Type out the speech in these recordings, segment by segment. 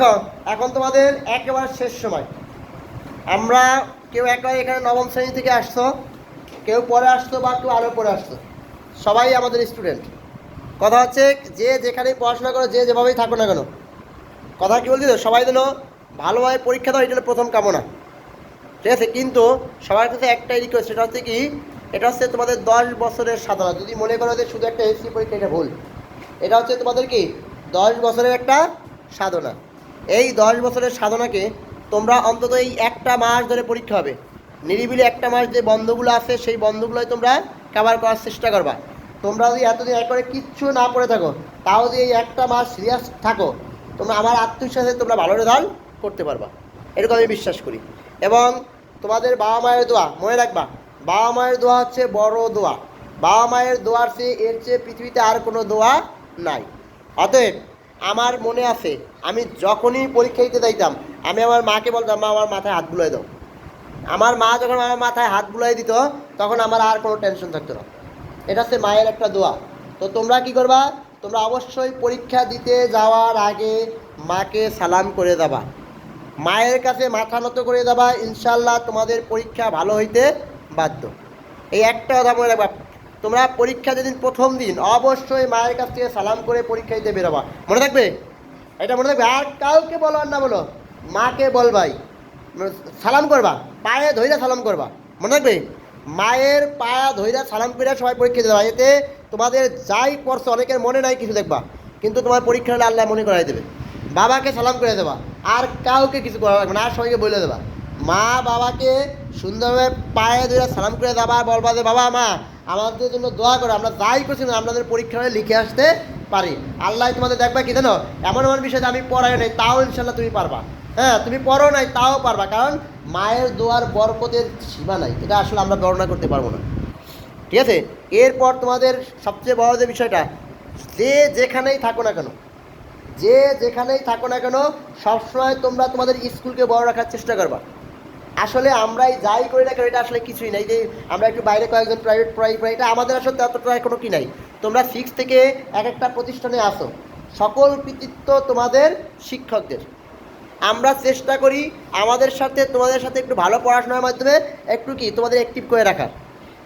দেখো এখন তোমাদের একেবারে শেষ সময়। আমরা কেউ একেবারে এখানে নবম শ্রেণি থেকে আসতো কেউ পরে আসতো বা কেউ আরও পরে আসতো সবাই আমাদের স্টুডেন্ট কথা হচ্ছে যে যেখানেই পড়াশোনা করো, যে যেভাবেই থাকো না কেন। কথা কি বলছি তো? সবাই যেন ভালোভাবে পরীক্ষা দাও, এটা প্রথম কামনা। ঠিক আছে? কিন্তু সবার কাছে একটাই রিকোয়েস্ট সেটা হচ্ছে কি? এটা হচ্ছে তোমাদের দশ বছরের সাধনা। যদি মনে করো যে শুধু একটা এসসি পরীক্ষা, এটা ভুল। এটা হচ্ছে তোমাদের কি? দশ বছরের একটা সাধনা। এই দশ বছরের সাধনাকে তোমরা অন্তত এই একটা মাস ধরে পরীক্ষা হবে। নিরিবিলি একটা মাস যে বন্ধগুলো আছে, সেই বন্ধগুলোই তোমরা কাভার করার চেষ্টা করবা। তোমরা যদি এতদিন একবারে কিচ্ছু না পড়ে থাকো, তাও যদি এই একটা মাস সিরিয়াস থাকো, তোমরা আমার আত্মবিশ্বাসে তোমরা ভালো রেজাল্ট করতে পারবা। এরকম আমি বিশ্বাস করি। এবং তোমাদের বাবা মায়ের দোয়া, মনে রাখবা, বাবা মায়ের দোয়া হচ্ছে বড় দোয়া। বাবা মায়ের দোয়ার চেয়ে, এর চেয়ে পৃথিবীতে আর কোনো দোয়া নাই। অতএব আমার মনে আছে, আমি যখনই পরীক্ষা দিতে যাইতাম, আমি আমার মাকে বলতাম, মা, আমার মাথায় হাত বুলাই দাও। আমার মা যখন আমার মাথায় হাত বুলাই দিত, তখন আমার আর কোনো টেনশন থাকতো না। এটা হচ্ছে মায়ের একটা দোয়া। তো তোমরা কি করবা? তোমরা অবশ্যই পরীক্ষা দিতে যাওয়ার আগে মাকে সালাম করে দেবা মায়ের কাছে মাথা নত করে দেবা ইনশাল্লাহ তোমাদের পরীক্ষা ভালো হইতে বাধ্য। এই একটা কথা মনে রাখবা তোমরা পরীক্ষা যেদিন প্রথম দিন, অবশ্যই মায়ের কাছ থেকে সালাম করে পরীক্ষা দিতে বেরোবা। মনে থাকবে? এটা মনে থাকবে? আর কাউকে বলো আর না বলো, মাকে বলবাই সালাম করবা, পায়ে ধইরা সালাম করবা। মনে থাকবে? মায়ের পায়া ধইরা সালাম করে সবাই পরীক্ষা দেবা এতে তোমাদের যাই পড়ছো, অনেকের মনে নাই কিছু দেখবা। কিন্তু তোমার পরীক্ষা হলে আল্লাহ মনে করাই দেবে। বাবাকে সালাম করে দেবা। আর কাউকে কিছু করা লাগবে না, আর সবাইকে বলে দেবা। মা বাবাকে সুন্দরভাবে পায়ে ধরে সালাম করে দেবা, বলবা যে, বাবা, মা আমাদের জন্য দোয়া করো, আমরা যাই করছি না আপনাদের পরীক্ষা হলে লিখে আসতে পারি। আল্লাহ তোমাদের দেখবা কি জানো? এমন এমন বিষয় আমি পড়াই নাই, তাও ইনশাল্লাহ তুমি পারবা। হ্যাঁ তুমি পড়ো নাই, তাও পারবা, কারণ মায়ের দোয়ার বরকতের সীমা নাই। এটা আসলে আমরা বর্ণনা করতে পারব না। ঠিক আছে? এরপর তোমাদের সবচেয়ে বড় যে বিষয়টা, যে যেখানেই থাকো না কেন, যে যেখানেই থাকো না কেন, সবসময় তোমরা তোমাদের স্কুলকে বড় রাখার চেষ্টা করবা। আসলে আমরাই যাই করি না কেন, এটা আসলে কিছুই নাই যে আমরা একটু বাইরে কয়েকজন প্রাইভেট পড়াই এটা আমাদের আসলে ততটা কোনো কি নাই। তোমরা সিক্স থেকে এক একটা প্রতিষ্ঠানে আসো। সকল কৃতিত্ব তোমাদের শিক্ষকদের। আমরা চেষ্টা করি আমাদের সাথে, তোমাদের সাথে একটু ভালো পড়াশোনার মাধ্যমে একটু কি, তোমাদের অ্যাক্টিভ করে রাখার।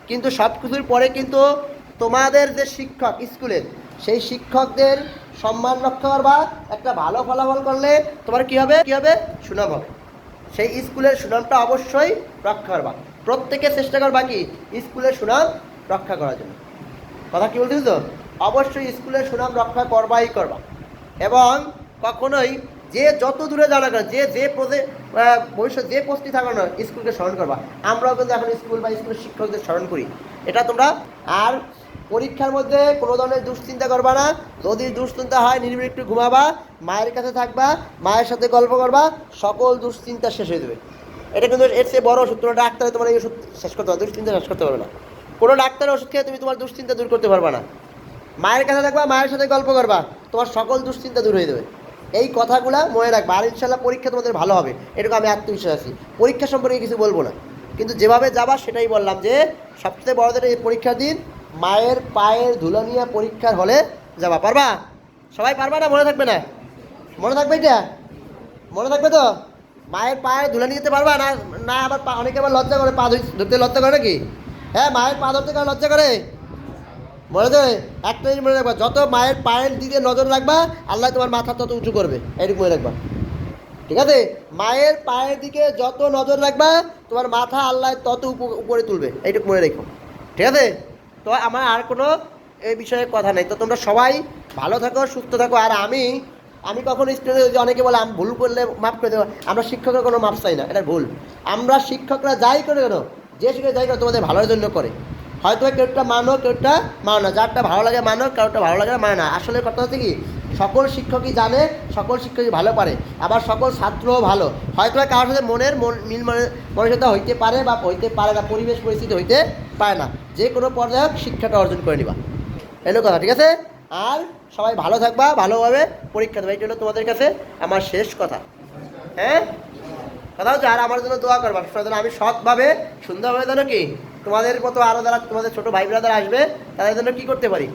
কিন্তু সব কিছুর পরে কিন্তু তোমাদের যে শিক্ষক স্কুলের সেই শিক্ষকদের সম্মান রক্ষা করবা একটা ভালো ফলাফল করলে তোমার কি হবে কি হবে? সুনাম হবে। সেই স্কুলের সুনামটা অবশ্যই রক্ষা করবা। প্রত্যেকে চেষ্টা করবা কি স্কুলের সুনাম রক্ষা করার জন্য। কথা কি বলতেছি তো? অবশ্যই স্কুলের সুনাম রক্ষা করবাই করবা। এবং কখনোই যে যত দূরে যাও না কেন যে যে পদে ভবিষ্যৎ যে পোস্টই থাকো না, স্কুলকে স্মরণ করবা। আমরাও কিন্তু এখন স্কুল বা স্কুলের শিক্ষকদের স্মরণ করি। এটা তোমরা আর পরীক্ষার মধ্যে কোনো ধরনের দুশ্চিন্তা করবা না। যদি দুশ্চিন্তা হয়, নিরিবিলি একটু ঘুমাবা, মায়ের কাছে থাকবা, মায়ের সাথে গল্প করবা, সকল দুশ্চিন্তা শেষ হয়ে যাবে। এটা কিন্তু এর চেয়ে বড় ওষুধ। কোনো ডাক্তারে তোমার এই ওষুধ শেষ করতে পারবে দুশ্চিন্তা শেষ করতে পারবে না। কোনো ডাক্তারের ওষুধ খেয়ে তুমি তোমার দুশ্চিন্তা দূর করতে পারবে না। মায়ের কাছে থাকবা, মায়ের সাথে গল্প করবা, তোমার সকল দুশ্চিন্তা দূর হয়ে যাবে। এই কথাগুলা মনে রাখবা। আর ইনশাল্লাহ পরীক্ষা তোমাদের ভালো হবে। এটুকু আমি আত্মবিশ্বাস আছি। পরীক্ষা সম্পর্কে কিছু বলব না। কিন্তু যেভাবে যাবা, সেটাই বললাম যে, সবচেয়ে বড় যেটা এই পরীক্ষার দিন মায়ের পায়ের ধুলো নিয়ে পরীক্ষার হলে যাবা, পারবা? সবাই পারবা না মনে থাকবে না? মনে থাকবে এটা? মনে থাকবে তো? মায়ের পায়ে ধুলে নিয়ে যেতে পারবা না না আবার অনেকে আবার লজ্জা করে, পা ধরতে লজ্জা করে নাকি? হ্যাঁ মায়ের পা ধরতে কারও লজ্জা করে? মনে দেবে একটা জিনিস মনে রাখবা, যত মায়ের পায়ের দিকে নজর রাখবা, আল্লাহ তোমার মাথা তত উঁচু করবে। এইটুকু মনে রাখবা। ঠিক আছে? মায়ের পায়ের দিকে যত নজর রাখবা, তোমার মাথা আল্লাহ তত উপ- উপরে তুলবে। এইটুকু মনে রেখো। ঠিক আছে? তো আমার আর কোনো এই বিষয়ে কথা নেই। তো তোমরা সবাই ভালো থাকো, সুস্থ থাকো। আর আমি আমি কখনো স্টুডেন্ট যে অনেকে বলে, আমি, ভুল করলে মাফ করে দেবো। আমরা শিক্ষকের কোনো মাফ চাই না, এটা ভুল। আমরা শিক্ষকরা যাই করে কেন, যে শিক্ষক যাই করে, তোমাদের ভালোর জন্য করে। হয়তো কেউটা মানো কেউটা মানো না। যারটা ভালো লাগে, মানো কারোটা ভালো লাগে না মানে না। আসলে কথা হচ্ছে কি সকল শিক্ষকই জানে, সকল শিক্ষকই ভালো পারে। আবার সকল ছাত্রও ভালো। হয়তো কারোর সাথে মনের মন, মিল মানে- মনুষ্যতা হইতে পারে বা হইতে পারে না পরিবেশ পরিস্থিতি হইতে পারে না। যে কোনো পর্যায়ে শিক্ষাটা অর্জন করে নিবা। এলো কথা, ঠিক আছে? আর সবাই ভালো থাকবা, ভালোভাবে পরীক্ষা দেবে। এটা হলো তোমাদের কাছে আমার শেষ কথা। হ্যাঁ? কথা হচ্ছে, আর আমার জন্য দোয়া করবা। জন্য আমি সৎভাবে, সুন্দরভাবে যেন কি তোমাদের মতো আরও যারা তোমাদের ছোটো ভাই ব্রাদার আসবে, তাদের জন্য কি করতে পারি?